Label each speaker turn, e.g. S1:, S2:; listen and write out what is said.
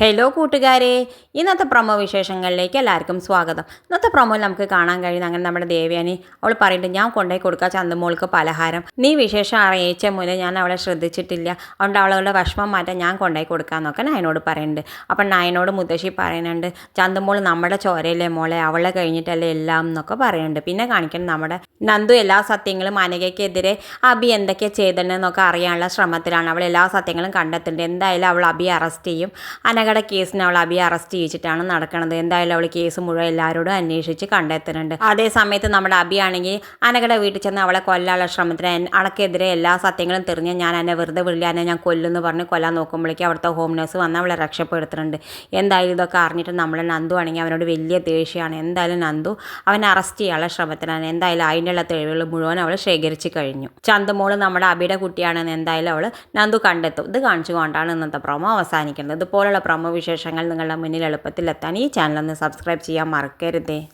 S1: Hello കൂട്ടുകാരെ. ഇന്നത്തെ promo വിശേഷങ്ങളിലേക്ക് എല്ലാവർക്കും സ്വാഗതം. ഇന്നത്തെ പ്രൊമോയിൽ നമുക്ക് കാണാൻ കഴിയുന്ന അങ്ങനെ നമ്മുടെ ദേവയാനി അവൾ പറയുന്നുണ്ട് ഞാൻ കൊണ്ടുപോയി കൊടുക്കുക ചന്ദമോൾക്ക് പലഹാരം. നീ വിശേഷം അറിയിച്ച മുന്നേ ഞാൻ അവളെ ശ്രദ്ധിച്ചിട്ടില്ല. അതുകൊണ്ട് അവളുടെ വിഷമം മാറ്റാൻ ഞാൻ കൊണ്ടുപോയി കൊടുക്കാമെന്നൊക്കെ നായനോട് പറയുന്നുണ്ട്. അപ്പം നയനോട് മുത്തശ്ശി പറയുന്നുണ്ട് ചന്ദമോൾ നമ്മുടെ ചോരയിലെ മോളെ? അവളെ കഴിഞ്ഞിട്ടല്ലേ എല്ലാം എന്നൊക്കെ പറയുന്നുണ്ട്. പിന്നെ കാണിക്കണം നമ്മുടെ നന്ദു എല്ലാ സത്യങ്ങളും അനഘയ്ക്കെതിരെ അബി എന്തൊക്കെ ചെയ്തിട്ടുണ്ടെന്നൊക്കെ അറിയാനുള്ള ശ്രമത്തിലാണ് അവൾ എല്ലാ സത്യങ്ങളും കണ്ടെത്തുന്നുണ്ട് എന്തായാലും അവൾ അബി അറസ്റ്റ് ചെയ്യും. അനഘയുടെ കേസിന് അവൾ അബിയെ അറസ്റ്റ് ചെയ്യിച്ചിട്ടാണ് നടക്കുന്നത് എന്തായാലും അവൾ കേസ് മുഴുവൻ എല്ലാവരോടും അന്വേഷിച്ച് കണ്ടെത്തുന്നുണ്ട്. അതേ സമയത്ത് നമ്മുടെ അബിയാണെങ്കിൽ അനഘയുടെ വീട്ടിൽ ചെന്ന് അവളെ കൊല്ലാനുള്ള ശ്രമത്തിന് അണക്കെതിരെ എല്ലാ സത്യങ്ങളും തെറിഞ്ഞ് ഞാൻ എന്നെ വെറുതെ എന്നെ ഞാൻ കൊല്ലുമെന്ന് പറഞ്ഞ് കൊല്ലാൻ നോക്കുമ്പോഴേക്കും അവിടുത്തെ ഹോം നേഴ്സ് വന്ന് അവളെ രക്ഷപ്പെടുത്തുന്നുണ്ട്. എന്തായാലും ഇതൊക്കെ അറിഞ്ഞിട്ട് നമ്മൾ നന്ദു ആണെങ്കിൽ അവനോട് വലിയ ദേഷ്യമാണ്. എന്തായാലും നന്ദു അവനെ അറസ്റ്റ് ചെയ്യാനുള്ള ശ്രമത്തിനാണ്. എന്തായാലും അതിനുള്ള തെളിവുകൾ മുഴുവൻ അവൾ ശേഖരിച്ച് കഴിഞ്ഞു. ചന്തമോൾ നമ്മുടെ അബിയുടെ കുട്ടിയാണെന്ന് എന്തായാലും അവൾ നന്ദു കണ്ടെത്തും. ഇത് കാണിച്ചു കൊണ്ടാണ് ഇന്നത്തെ പ്രോമോ അവസാനിക്കുന്നത്. ഇതുപോലുള്ള വിശേഷങ്ങൾ നിങ്ങളുടെ മുന്നിൽ എളുപ്പത്തിൽ എത്താൻ ഈ ചാനലൊന്ന് സബ്സ്ക്രൈബ് ചെയ്യാൻ മറക്കരുതേ.